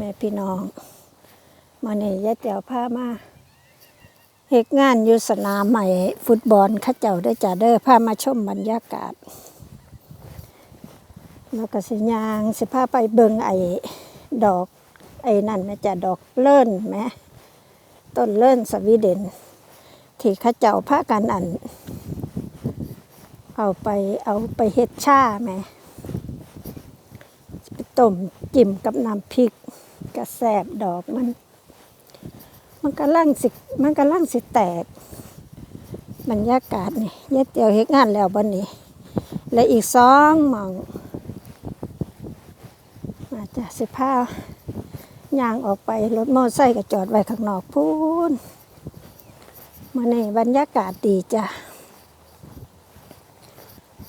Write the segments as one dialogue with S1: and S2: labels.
S1: แม่พี่น้องมาเนี่ยายเตียวพามาเฮ็ดงานอยู่สนามใหม่ ฟุตบอลข้าเจ้าได้จ่าเด้อพามาชมบรรยากาศ แล้วก็สิยางสิพาไปเบิงไอ้ดอก ไอ้นั่นแม่จ้ะดอกเลิ่นแหมต้นเลิ่นสวีเดน ที่ข้าเจ้าพากันอัน เอาไปเอาไปเฮ็ดชาแมไปต้มจิ้มกับน้ำพริก กระแสบดอกมัน มันกำลังสิมันกำลังสิแตก บรรยากาศนี่ย็ดเดียวเฮ็ดงานแล้วบันนี้ และอีกสองหมองอาจจะสิพายางออกไปรถมอไซค์ก็จอดไว้ข้างนอกพูนมาในบรรยากาศดีจ้ะ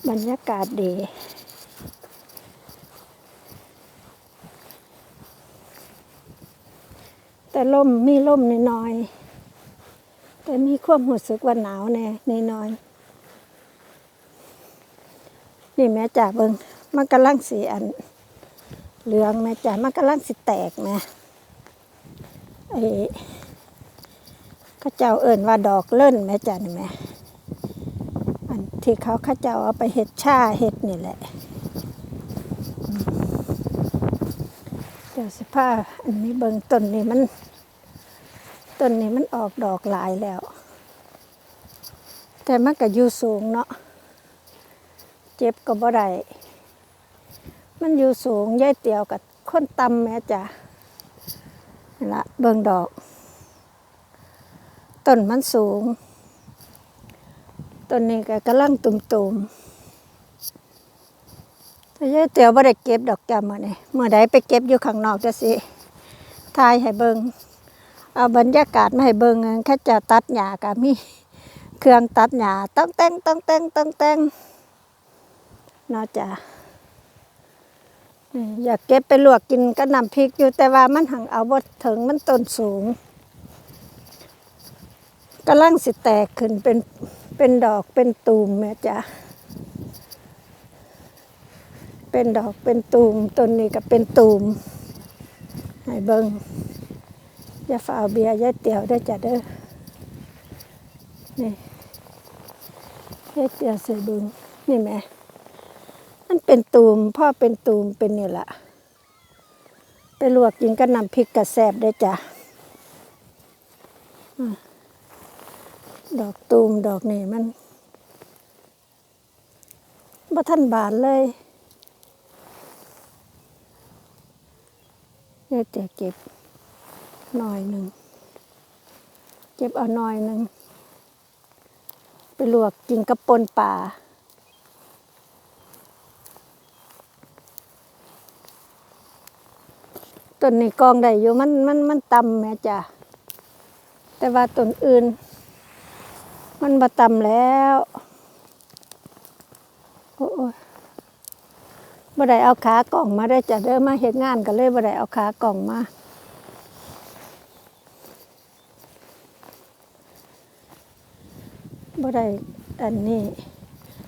S1: บรรยากาศดี แต่ลมมีลมน้อยๆแต่มีความรู้สึกว่าหนาวแน่น้อยๆนี่แม่จ๋าเบิงมันกำลังสีอัน เหลืองแม่จ๋ามันกำลังสิแตกแม่ไอ้ข้าเจ้าเอิ่นว่าดอกเล่นแม่จ๋านี่แม่อันที่เขาข้าเจ้าเอาไปเห็ดชาเห็ดนี่แหละเดี๋ยวสิพาอันนี้เบิงต้นนี้มัน ต้นนี้มันออกดอกหลายแล้ว แต่มันก็อยู่สูงเนาะเจ็บก็บ่ได้มันอยู่สูงยายเตียวกับคนต่ำแม่จ้ะละเบิ่งดอกต้นมันสูงต้นนี้ก็กำลังตุ่มๆแต่ยายเตียวบ่ได้เก็บดอกจำมื้อนี้เมื่อใดไปเก็บอยู่ข้างนอกจะสิทายให้เบิง เอาบรรยากาศมาให้เบิงแค่จะตัดหญ้าก็มีเครื่องตัดหญ้าต้องแต่งต้องแต่งต้องแต่งนาะจ้ะอยากเก็บไปลวกกินก็นำพริกอยู่แต่ว่ามันหังเอาบ่ถึงมันต้นสูงกำลังสิแตกขึ้นเป็นเป็นดอกเป็นตูมแม่จ้ะเป็นดอกเป็นตูมต้นนี้ก็เป็นตูมให้เบิง อย่าฝ่าเอาเบียร์ยายเตี๋ยวได้จ้ะเด้อนี่ยายเตี๋ยวใส่บิงนี่แม่มันเป็นตูมพ่อเป็นตูมเป็นนี่แหละไปลวกกินกับน้ำพริกกระแสบได้จ้ะดอกตูมดอกนี่มันบ่ทันบานเลยเนี่ยจะเก็บ หน่อยหนึ่ง เก็บเอาหน่อยหนึ่ง ไปลวกกินกับปนป่า ต้นนี้กองได้อยู่มันมันมันต่ำแม่จ้ะ แต่ว่าต้นอื่น มันบ่ต่ำแล้วโอ้ยบ่ได้เอาขากล่องมาได้จ้ะเด้อมาเฮ็ดงานก็เลยบ่ได้เอาขากล่องมา บ่ได้อันนี้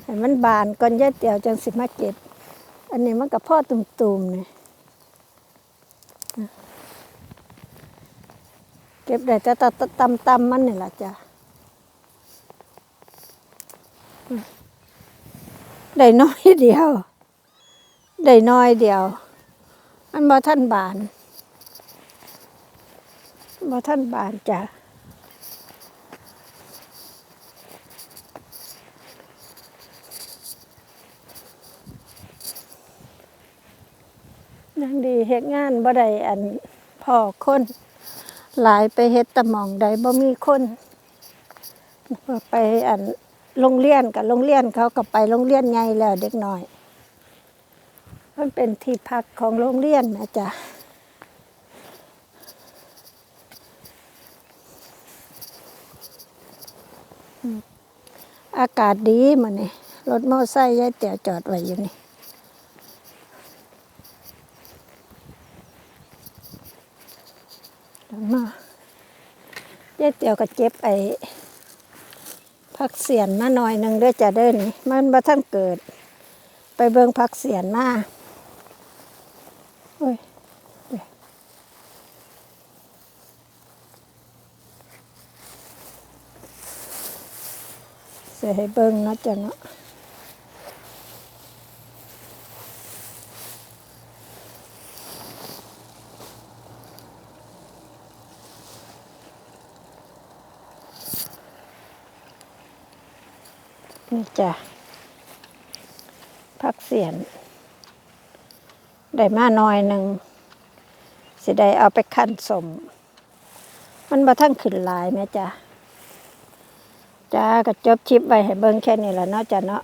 S1: ให้มันบานก่อนยาเตียวจังสิมาเก็บ อันนี้มันก็พ่อตุ่มๆนี่เก็บได้แต่ตตำตำๆมันนี่ล่ะจ้ะได้น้อยเดียว ได้น้อยเดียว มันบ่ท่านบานบ่ท่านบานจ้ะ ยังดีเฮ็ดงานบ่ได้อันพ่อคน หลายไปเฮ็ดตะหมองใดบ่มีคนไปอันโรงเรียนกับโรงเรียนเขาก็ไปโรงเรียนใหญ่แล้วเด็กน้อย มันเป็นที่พักของโรงเรียนนะจ๊ะอากาศดีมันนี่รถมอไซค์ยายเตี๋ยวจอดไว้อยู่นี่ มาเจ๊เตียวก็เจ็บไอ้ผักเสียนมาหน่อยหนึ่งด้วยจะเดินมันมาท่านเกิด ไปเบิงผักเสียนมาเฮ้ยเสียให้เบิงนะจ๊ะเนาะ นี่จ้ะพักเสียน ได้มาหน่อยหนึ่งสิได้เอาไปขั้นสม มันบ่ทั้งขึ้นลายแม่จ้ะจ้าก็จบคลิปไว้ให้เบิ่งแค่นี้แหละเนาะจ้ะเนาะ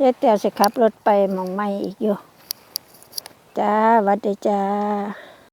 S1: ยายเตียวสิขับรถไปหมองไม่อีกอยู่ จ้าวัดดีจ้า